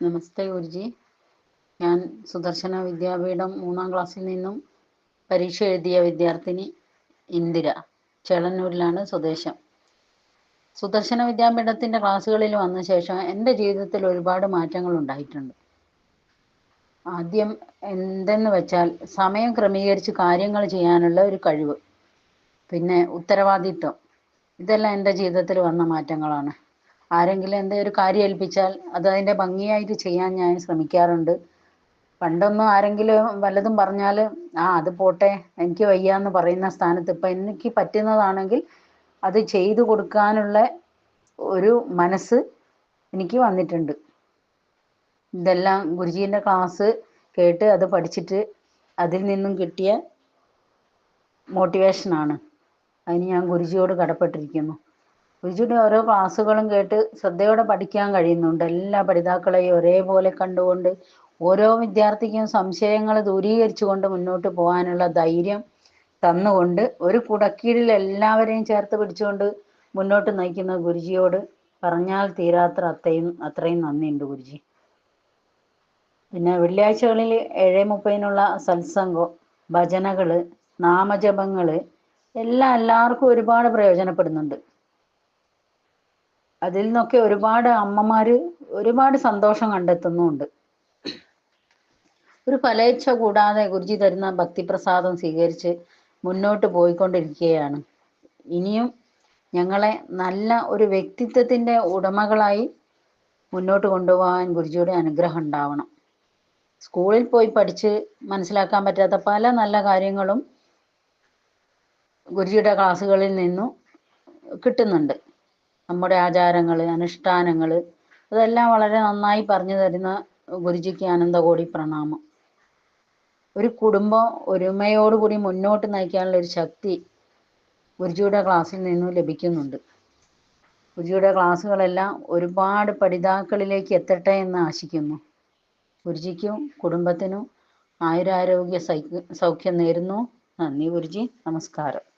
നമസ്തേ ഗുരുജി. ഞാൻ സുദർശന വിദ്യാപീഠം മൂന്നാം ക്ലാസ്സിൽ നിന്നും പരീക്ഷ എഴുതിയ വിദ്യാർത്ഥിനി ഇന്ദിര ചേളന്നൂരിലാണ് സ്വദേശം. സുദർശന വിദ്യാപീഠത്തിന്റെ ക്ലാസ്സുകളിൽ വന്ന ശേഷം എന്റെ ജീവിതത്തിൽ ഒരുപാട് മാറ്റങ്ങൾ ഉണ്ടായിട്ടുണ്ട്. ആദ്യം എന്തെന്ന് വെച്ചാൽ സമയം ക്രമീകരിച്ച് കാര്യങ്ങൾ ചെയ്യാനുള്ള ഒരു കഴിവ് പിന്നെ ഉത്തരവാദിത്വം ഇതെല്ലാം എന്റെ ജീവിതത്തിൽ വന്ന മാറ്റങ്ങളാണ്. ആരെങ്കിലും എന്തേ ഒരു കാര്യം ഏൽപ്പിച്ചാൽ അത് അതിന്റെ ഭംഗിയായിട്ട് ചെയ്യാൻ ഞാൻ ശ്രമിക്കാറുണ്ട്. പണ്ടൊന്നും ആരെങ്കിലും വല്ലതും പറഞ്ഞാൽ ആ അത് പോട്ടെ എനിക്ക് വയ്യ എന്ന് പറയുന്ന സ്ഥാനത്ത് ഇപ്പം എനിക്ക് പറ്റുന്നതാണെങ്കിൽ അത് ചെയ്തു കൊടുക്കാനുള്ള ഒരു മനസ്സ് എനിക്ക് വന്നിട്ടുണ്ട്. ഇതെല്ലാം ഗുരുജീന്റെ ക്ലാസ് കേട്ട് അത് പഠിച്ചിട്ട് അതിൽ നിന്നും കിട്ടിയ മോട്ടിവേഷനാണ്. അതിന് ഞാൻ ഗുരുജിയോട് കടപ്പെട്ടിരിക്കുന്നു. ഗുരുജിയുടെ ഓരോ ക്ലാസ്സുകളും കേട്ട് ശ്രദ്ധയോടെ പഠിക്കാൻ കഴിയുന്നുണ്ട്. എല്ലാ പഠിതാക്കളെയും ഒരേപോലെ കണ്ടുകൊണ്ട് ഓരോ വിദ്യാർത്ഥിക്കും സംശയങ്ങൾ ദൂരീകരിച്ചുകൊണ്ട് മുന്നോട്ട് പോകാനുള്ള ധൈര്യം തന്നുകൊണ്ട് ഒരു കുടക്കീഴിൽ എല്ലാവരെയും ചേർത്ത് പിടിച്ചുകൊണ്ട് മുന്നോട്ട് നയിക്കുന്ന ഗുരുജിയോട് പറഞ്ഞാൽ തീരാത്ര അത്രയും അത്രയും നന്ദിയുണ്ട് ഗുരുജി. പിന്നെ വെള്ളിയാഴ്ചകളിൽ ഏഴ് മുപ്പതിനുള്ള സത്സംഗം ഭജനകൾ നാമജപങ്ങൾ എല്ലാം എല്ലാവർക്കും ഒരുപാട് പ്രയോജനപ്പെടുന്നുണ്ട്. അതിൽ നിന്നൊക്കെ ഒരുപാട് അമ്മമാര് ഒരുപാട് സന്തോഷം കണ്ടെത്തുന്നുമുണ്ട് ഒരു ഫലേച്ഛ കൂടാതെ ഗുരുജി തരുന്ന ഭക്തിപ്രസാദം സ്വീകരിച്ച് മുന്നോട്ട് പോയിക്കൊണ്ടിരിക്കുകയാണ്. ഇനിയും ഞങ്ങളെ നല്ല ഒരു വ്യക്തിത്വത്തിന്റെ ഉടമകളായി മുന്നോട്ട് കൊണ്ടുപോകാൻ ഗുരുജിയുടെ അനുഗ്രഹം ഉണ്ടാവണം. സ്കൂളിൽ പോയി പഠിച്ച് മനസ്സിലാക്കാൻ പറ്റാത്ത പല നല്ല കാര്യങ്ങളും ഗുരുജിയുടെ ക്ലാസ്സുകളിൽ നിന്നും കിട്ടുന്നുണ്ട്. നമ്മുടെ ആചാരങ്ങൾ അനുഷ്ഠാനങ്ങൾ അതെല്ലാം വളരെ നന്നായി പറഞ്ഞു തരുന്ന ഗുരുജിക്ക് ആനന്ദകോടി പ്രണാമം. ഒരു കുടുംബം ഒരുമയോടുകൂടി മുന്നോട്ട് നയിക്കാനുള്ള ഒരു ശക്തി ഗുരുജിയുടെ ക്ലാസ്സിൽ നിന്നും ലഭിക്കുന്നുണ്ട്. ഗുരുജിയുടെ ക്ലാസ്സുകളെല്ലാം ഒരുപാട് പഠിതാക്കളിലേക്ക് എത്തട്ടെ എന്ന് ആശിക്കുന്നു. ഗുരുജിക്കും കുടുംബത്തിനും ആയുരാരോഗ്യ സൗഖ്യം നേരുന്നു. നന്ദി ഗുരുജി. നമസ്കാരം.